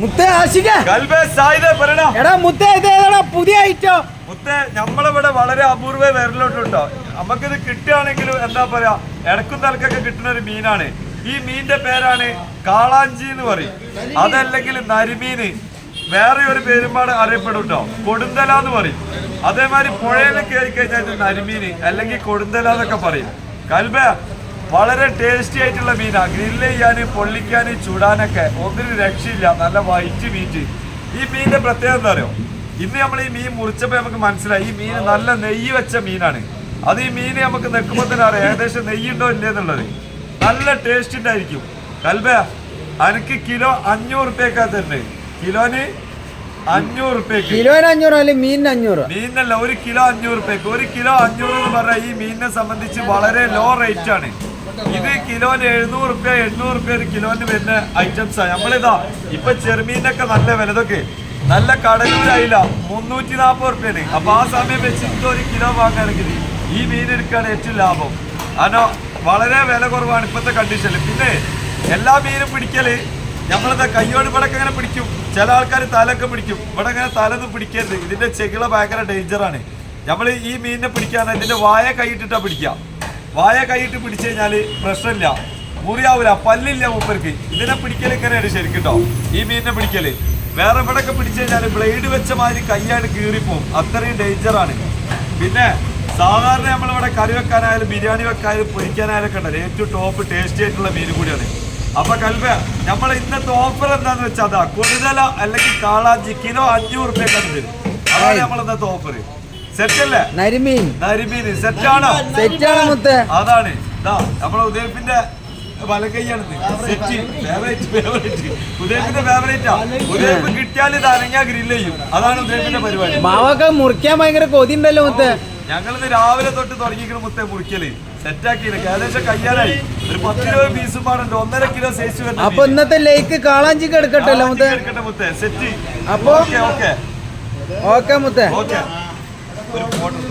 മുത്തേ ആശിക. കൽബേ സായിദേ പറയണ? എടാ മുത്തേ ഇത് ഏതാടാ പുതിയ ഐറ്റോ മുത്തേ നമ്മളിവിടെ വളരെ അപൂർവ വരലോട്ടുണ്ടോ നമുക്കിത് കിട്ടുകയാണെങ്കിലും എന്താ പറയാ ഇടക്കും തലക്കൊക്കെ കിട്ടുന്ന ഒരു മീനാണ്. ഈ മീന്റെ പേരാണ് കാളാഞ്ചി എന്ന് പറയും. അതല്ലെങ്കിൽ നരിമീന്. വേറെ ഒരു പേരുമാണ് അറിയപ്പെടും കേട്ടോ കൊടുന്തല എന്ന് പറയും. അതേമാതിരി പുഴയിൽ കയറി കഴിഞ്ഞാൽ നരിമീന് അല്ലെങ്കിൽ കൊടുന്തല എന്നൊക്കെ പറയും. കൽബ വളരെ ടേസ്റ്റി ആയിട്ടുള്ള മീനാണ് ഗ്രില്ല് ചെയ്യാന് പൊള്ളിക്കാന് ചൂടാനൊക്കെ ഒന്നിനും രക്ഷയില്ല. നല്ല വൈറ്റ് മീറ്റ് ഈ മീനിന്റെ പ്രത്യേകത എന്താ അറിയോ? ഇന്ന് നമ്മൾ ഈ മീൻ മുറിച്ചപ്പോൾ നമുക്ക് മനസ്സിലായി. ഈ മീൻ നല്ല നെയ്യ് വെച്ച മീനാണ്. അത് ഈ മീൻ നമുക്ക് നിൽക്കുമ്പോൾ തന്നെ അറിയാം ഏകദേശം നെയ്യുണ്ടോ ഇല്ലേ എന്നുള്ളത് നല്ല ടേസ്റ്റ് ഉണ്ടായിരിക്കും. കൽബ എനിക്ക് കിലോ അഞ്ഞൂറ് റുപ്യക്കാ തന്നെ കിലോന് അഞ്ഞൂറ് റുപ്യക്ക് കിലോന് അഞ്ഞൂറ് അല്ലെങ്കിൽ മീനിന് അഞ്ഞൂറ്? മീനല്ല ഒരു കിലോ അഞ്ഞൂറ് റുപ്യക്ക് ഒരു കിലോ അഞ്ഞൂറ് എന്ന് പറഞ്ഞാൽ ഈ മീനിനെ സംബന്ധിച്ച് വളരെ ലോ റേറ്റ് ആണ്. ഇത് കിലോന് എഴുന്നൂറ് റുപ്യ എണ്ണൂറ് റുപ്യ ഒരു കിലോന് വരുന്ന ഐറ്റംസ് ആണ് നമ്മളിതാ ഇപ്പൊ ചെറുമീനൊക്കെ നല്ല വിലതൊക്കെ നല്ല കടലൂരായില്ല മുന്നൂറ്റി നാൽപ്പത് റുപ്യാണ് അപ്പൊ ആ സമയം വെച്ച് ഒരു കിലോ വാങ്ങുകയാണെങ്കിൽ ഈ മീൻ എടുക്കുകയാണ് ഏറ്റവും ലാഭം. അനോ വളരെ വില കുറവാണ് ഇപ്പോഴത്തെ കണ്ടീഷനിൽ പിന്നെ എല്ലാ മീനും പിടിക്കൽ നമ്മളിതാ കയ്യോട് ഇവിടെ ഇങ്ങനെ പിടിക്കും. ചില ആൾക്കാർ തലൊക്കെ പിടിക്കും. ഇവിടെ ഇങ്ങനെ തലൊന്നും പിടിക്കരുത്. ഇതിന്റെ ചെകിള ഭയങ്കര ഡേഞ്ചറാണ് നമ്മൾ ഈ മീനിനെ പിടിക്കാൻ ഇതിന്റെ വായ കൈയിട്ടിട്ടാ പിടിക്കാം വായ കൈയിട്ട് പിടിച്ചു കഴിഞ്ഞാൽ പ്രശ്നമില്ല. മുറിയാവൂല പല്ലില്ല മൂപ്പർക്ക്. ഇതിനെ പിടിക്കലേ ഇങ്ങനെയാണ് ശരിക്കും കേട്ടോ ഈ മീനിനെ പിടിക്കൽ. വേറെ ഇവിടെയൊക്കെ പിടിച്ചു കഴിഞ്ഞാൽ ബ്ലേഡ് വെച്ച മാതിരി കൈയാണ് കീറിപ്പോവും. അത്രയും ഡേഞ്ചറാണ് പിന്നെ സാധാരണ നമ്മളിവിടെ കറി വെക്കാനായാലും ബിരിയാണി വെക്കാനും പൊരിക്കാനായാലും ഒക്കെ ഉണ്ടല്ലോ. ഏറ്റവും ടോപ്പ് ടേസ്റ്റി ആയിട്ടുള്ള മീൻ കൂടിയാണ്. അപ്പൊ കൽവ നമ്മളെ ഇന്നത്തെ ഓഫർ എന്താന്ന് വെച്ചാൽ അതാ കൊടുതല അല്ലെങ്കിൽ കാളാഞ്ചി കിലോ അഞ്ഞൂറ് റുപ്യക്കാണ് തരും. അതാണ് നമ്മളെ ഇന്നത്തെ ഓഫർ സെറ്റ് അല്ലേ? നരിമീൻ. നരിമീൻ. സെറ്റ് ആണോ? സെറ്റാണ് മുത്തേ? അതാണ്. ഇതാ നമ്മളെ ഉദയപ്പിന്റെ സെറ്റ് ഫേവറേറ്റ് ഫേവറേറ്റ് ഉദയത്തിന്റെ ഫേവറേറ്റാ ഉദയപ്പ് കിട്ടിയാൽ ഇത് അനങ്ങാ ഗ്രില്ല് ചെയ്യും. അതാണ് പരിപാടി. മാവൊക്കെ മുറിക്കാൻ ഭയങ്കര കൊതി ഉണ്ടല്ലോ മുത്തേ. ഞങ്ങളിന്ന് രാവിലെ തൊട്ട് തുടങ്ങിയിരിക്കുന്ന മുത്തേ മുറിക്കൽ. സെറ്റാക്കിയില്ല ഏകദേശം കയ്യാനായി ഒരു പത്ത് രൂപ പീസും പാടുണ്ട്. ഒന്നര കിലോ സൈസ് അപ്പൊ ഇന്നത്തെ ലേക്ക് മുത്തേ. എടുക്കട്ടെ മുത്തേ. സെറ്റ് അപ്പൊ- ഓക്കെ ഓക്കെ ഓക്കെ മുത്തേ. ഓക്കെ ഒരു ഫോട്ടോ